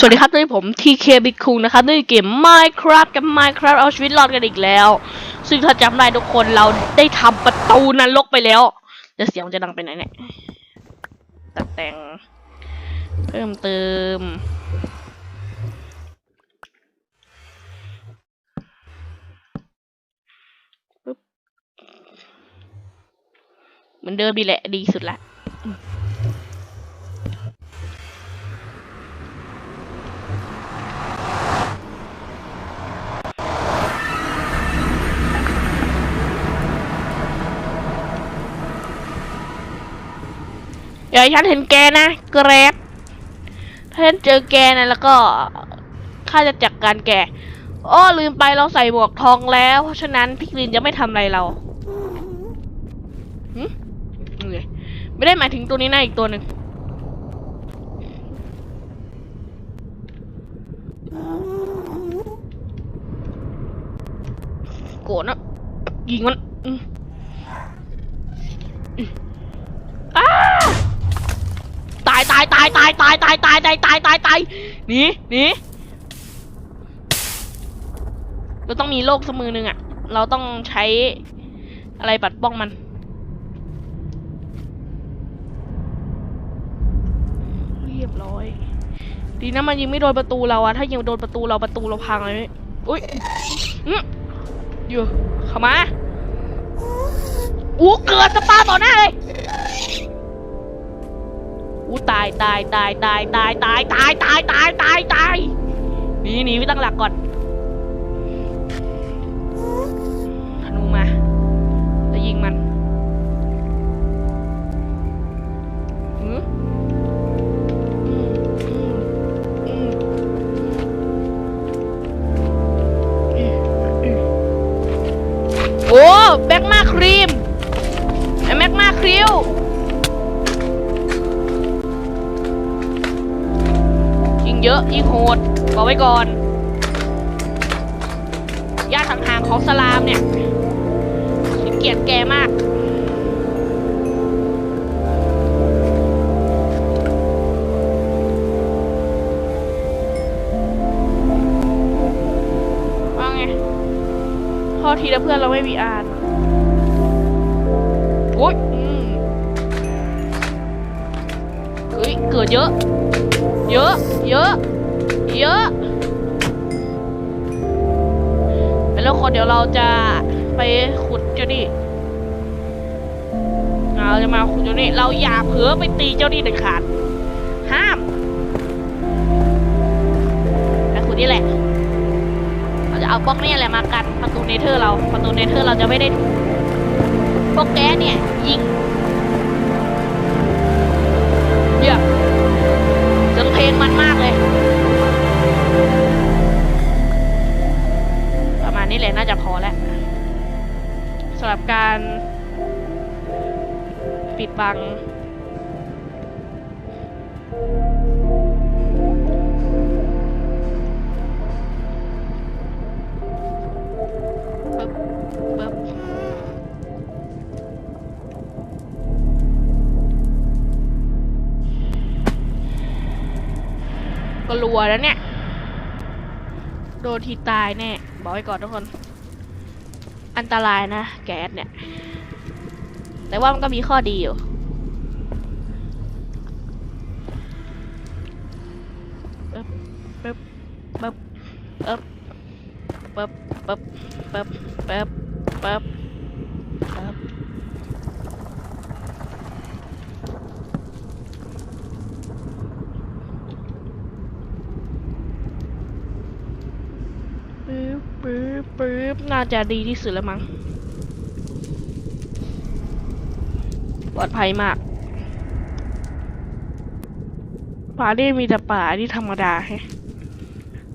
สวัสดีครับด้วยผม TK Big คุงนะครับด้วยเกม Minecraft กับ Minecraft เอาชีวิตรอดกันอีกแล้ว ซึ่งถ้าจำได้ทุกคนเราได้ทำประตูนรกไปแล้วจะเสียงจะดังไปไหนเนี่ยตัดแต่ง เพิ่มเติม เหมือนเดิมดีแหละดีสุดละ อย่าให้ฉันเห็นแกนะแกรบถ้าฉันเจอแกนะแล้วก็ข้าจะจัดการแกอ้อลืมไปเราใส่หมวกทองแล้ว เพราะฉะนั้นพิกลินจะไม่ทำอะไรเราหึไม่ได้หมายถึงตัวนี้นะอีกตัวหนึ่งโกรธนะยิงมันายตายตายตายตายตายตายตายตายตายตายหนีหนีเราต้องมีโลกสมือหนึ่งอะเราต้องใช้อะไรปัดป้องมัน เรียบร้อย ดีนะมันยิงไม่โดนประตูเราอะถ้ายิงโดนประตูเราประตูเราพังเลยอุ้ยอยู่เข้ามาอู้เกิดสปาต่อหน้าเลย อู้ตายตายตายตายตายตายตายตายตายตายตายหนีหนีไปตั้งหลักก่อน เยอะยิ่งโหดบอกไว้ก่อนญาติห่างๆของสลามเนี่ยฉันเกลียดแกมาก ว่าไงข้อทีแล้วเพื่อนเราไม่มีอ่านโอ๊ยอืมเฮ้ย เกิดเยอะ เยอะ เยอะ เยอะไปแล้วคนเดี๋ยวเราจะไปขุดเจ้านี่เราจะมาขุดเจ้านี่เราอย่าเผลอไปตีเจ้านี่เด็ดขาด ห้ามไปขุดนี่แหละ เราจะเอาบล็อกนี่แหละมากันประตูเนเธอร์เราประตูเนเธอร์เราจะไม่ได้ถูกพวกแกเนี่ยยิงเยี่ยมเสียงเพลงมัน บัง ปึ๊บ ปึ๊บก็รัวแล้วเนี่ย โดนทีตายแน่ บอกไว้ก่อนทุกคน อันตรายนะ แก๊สเนี่ยแต่ว่ามันก็มีข้อดีอยู่ ปึ๊บปึ๊บปึ๊บปึ๊บปึ๊บปึ๊บปึ๊บน่าจะดีที่สุดแล้วมั้งปลอดภัยมากป่านี่มีแต่ป่าที่ธรรมดาแฮะ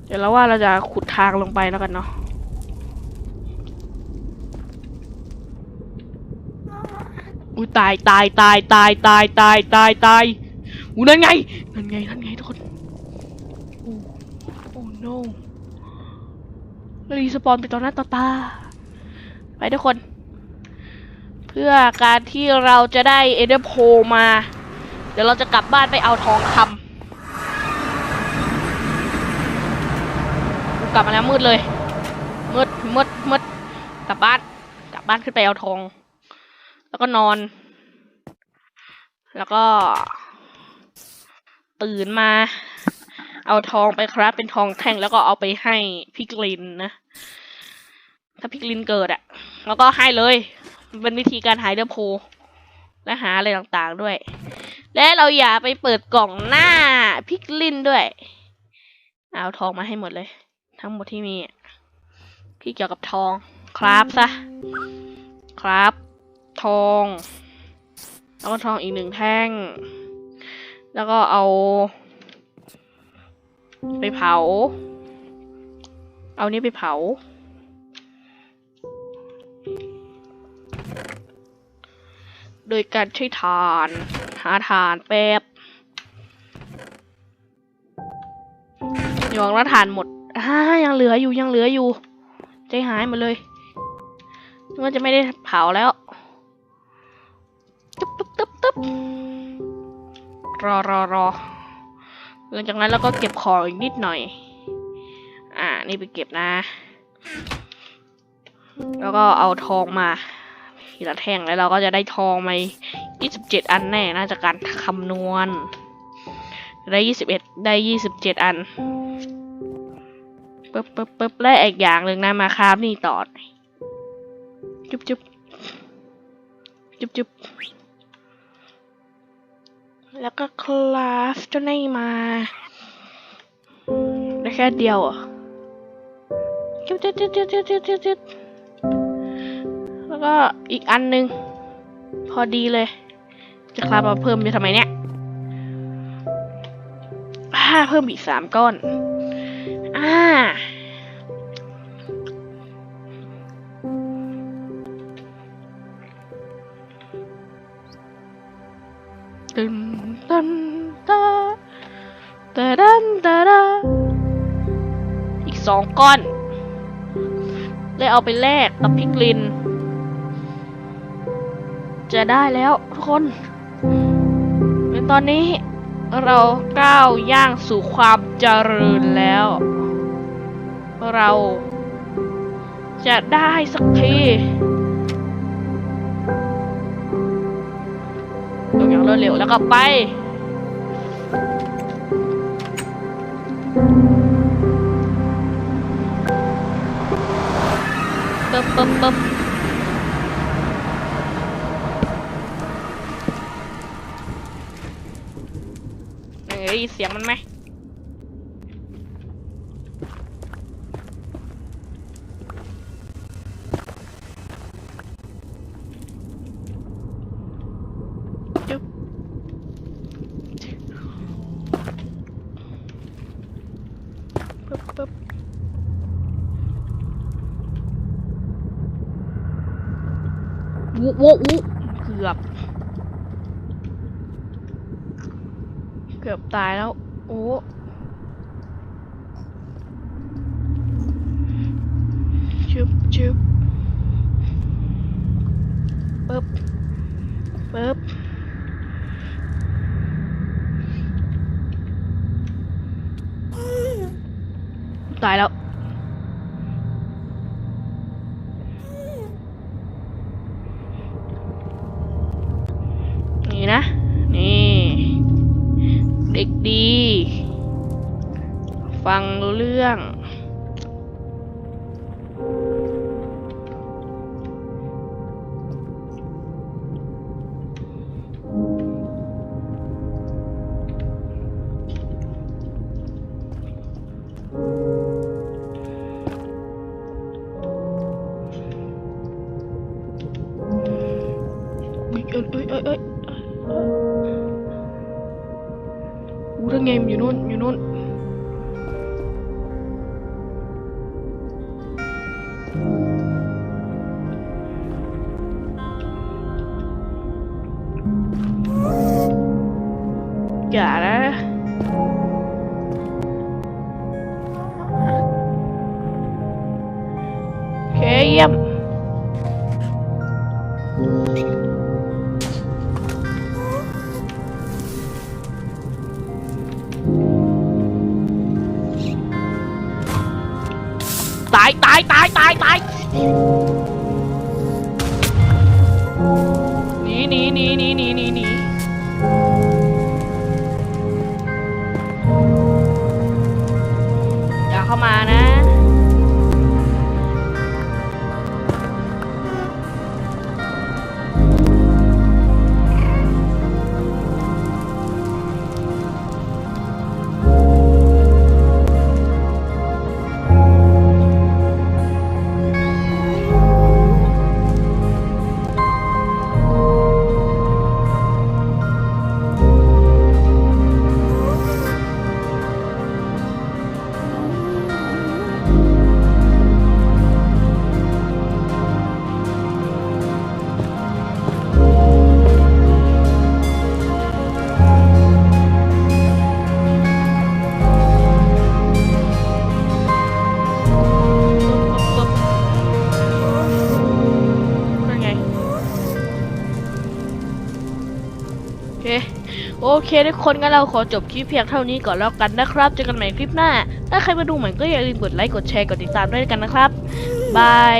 เดี๋ยวเราว่าเราจะขุดทางลงไปแล้วกันเนาะ อุ้ยตายตายตายตายตายตายตายตายอู้นั่นไงนั่นไงนั่นไงทุกคนโอ้โอ้ no รีสปอนไปต่อหน้าต่อตาไปทุกคน เพื่อการที่เราจะได้เอเดอร์โพมา เดี๋ยวเราจะกลับบ้านไปเอาทองคำกลับมาแล้วมืดเลยมืดมืดมืดกลับบ้านกลับบ้านขึ้นไปเอาทอง แล้วก็นอน แล้วก็ ตื่นมา เอาทองไปครับ เป็นทองแท่งแล้วก็เอาไปให้พี่กลินนะ ถ้าพี่กลินเกิดอะแล้วก็ให้เลย มันเป็นวิธีการหายเดอร์โพและหาอะไรต่างๆด้วย และเราอย่าไปเปิดกล่องหน้าพิกลินด้วย เอาทองมาให้หมดเลย ทั้งหมดที่มีที่เกี่ยวกับทอง ครับซะ ครับ ทอง แล้วก็ทองอีกหนึ่งแท่ง แล้วก็เอา ไปเผา เอานี้ไปเผา โดยการใช้ถ่าน หาถ่านแป๊บยองแล้วถ่านหมดอ่ายังเหลืออยู่ยังเหลืออยู่ ใจหายหมดเลยนึกว่าจะไม่ได้เผาแล้ว ตึ๊บรอรอรอหลังจากนั้นเราก็เก็บของอีกนิดหน่อย อ่า นี่ไปเก็บนะ แล้วก็เอาทองมาทีละแท่งแล้วเราก็จะได้ทองมา27 อันแน่น่าจะการคำนวณ ได้ 21 ได้ 27 อันปึ๊บปึ๊บปึ๊บและอีกอย่างหนึ่งนะมาคราฟนี่ต่อ จุ๊บจุ๊บจุ๊บจุ๊บ แล้วก็คราฟเจ้านี่มาได้แค่เดียวอะจุ๊บจุ๊บจุ๊บจุ๊บจุ๊บจุ๊บจุ๊บจุ๊บแล้วก็อีกอันหนึ่งพอดีเลย จะคราฟมาเพิ่มไปทำไมเนี่ยอ่าเพิ่มอีกสามก้อน อ่า ตึนตันตาตาดันตาดาอีกสองก้อนเลยเอาไปแลกกับพิกลิน จะได้แล้วทุกคนในตอนนี้เราก้าวย่างสู่ความเจริญแล้ว เราจะได้สักที วดเร็วแล้วก็ไป ปึ๊บปึ๊บปึ๊บเฮ้ยเสียงมันไหม วุวุวุเกือบ เกือบตายแล้ว โอ้ชึบชึบปึ๊บปึ๊บตายแล้ว ฟังรู้เรื่อง cara. Okay, yep. Tại, tại, tại, tại, tại. Ní, ní, ní, ní, ní, ní, ní. มานะ เคทุกคนงั้นเราขอจบคลิปเพียงเท่านี้ก่อนแล้วกันนะครับ เจอกันใหม่คลิปหน้า ถ้าใครมาดูใหม่ก็อย่าลืมกดไลค์ กดแชร์ กดติดตามด้วยกันนะครับ บาย